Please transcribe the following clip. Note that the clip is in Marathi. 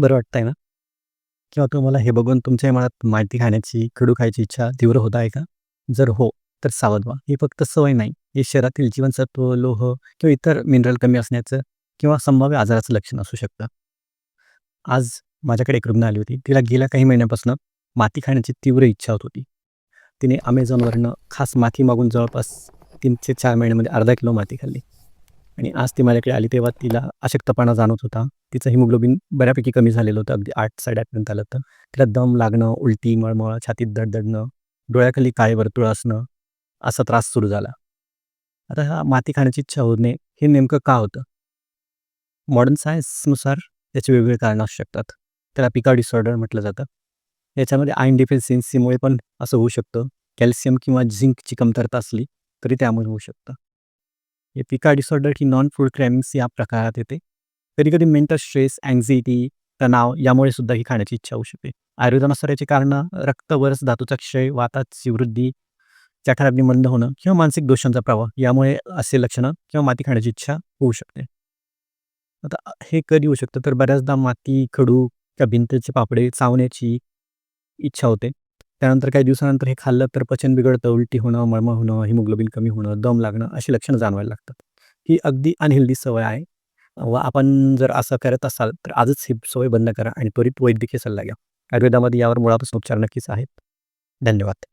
बरं वाटतंय ना? किंवा तुम्हाला हे बघून तुमच्या मनात माती खाण्याची, खडू खायची इच्छा तीव्र होत आहे का? जर हो, तर सावध व्हा. ही फक्त सवय नाही, हे शरीरातील जीवनसत्व, लोह किंवा इतर मिनरल कमी असण्याचं किंवा संभाव्य आजाराचं लक्षण असू शकतं. आज माझ्याकडे एक रुग्ण आली होती. तिला गेल्या काही महिन्यापासून माती खाण्याची तीव्र इच्छा होत होती. तिने Amazonवरनं खास माती मागून जवळपास 3 ते 4 महिन्यामध्ये अर्धा किलो माती खाल्ली आणि आज ती माझ्याकडे आली तेव्हा तिला अशक्तपणा जाणवत होता. तिचं हिमोग्लोबिन बऱ्यापैकी कमी झालेलं होतं. अगदी आठ साडेआठपर्यंत आलं होतं. तिला दम लागणं, उलटी, मळमळ, छातीत दडदडणं डोळ्याखाली काळे वर्तुळ असणं, असा त्रास सुरू झाला. आता हा माती खाण्याची इच्छा होणे हे नेमकं का होतं? मॉडर्न सायन्सनुसार याचे वेगवेगळी कारणं असू शकतात. त्याला पिका डिसऑर्डर म्हटलं जातं. याच्यामध्ये आयन डिफिशियन्सीमुळे पण असं होऊ शकतं. कॅल्शियम किंवा झिंकची कमतरता असली तरी त्यामुळे होऊ शकतं. एपिका पिका डिसऑर्डर ही नॉन फूड क्रॅमिंग्स या प्रकारात येते. कधी-कधी मेंटल स्ट्रेस, अँक्झायटी, तणाव यामुळे सुद्धा ही खाण्याची इच्छा होऊ शकते. आयुर्वेदानुसार याची कारणं रक्तवरस धातूचा क्षय, वाताची वृद्धी, जठराग्नी मंद होणं किंवा मानसिक दोषांचा प्रवाह यामुळे असे लक्षणं किंवा माती खाण्याची इच्छा होऊ शकते. आता हे कधी होऊ शकतं तर बऱ्याचदा माती, खडू किंवा भिंतीचे पापडे चावण्याची इच्छा होते. त्यानंतर काही दिवसानंतर हे खाल्लं तर पचन बिघडतं, उलटी होणं, मळमळ होणं, हिमोग्लोबिन कमी होणं, दम लागणं अशी लक्षणं जाणवायला लागतात. ही अगदी अनहेल्दी सवय आहे व आपण जर असं करत असाल तर आजच ही सवय बंद करा आणि त्वरित वैद्यकीय सल्ला घ्या. आयुर्वेदामध्ये यावर मुळापासून उपचार नक्कीच आहेत. धन्यवाद.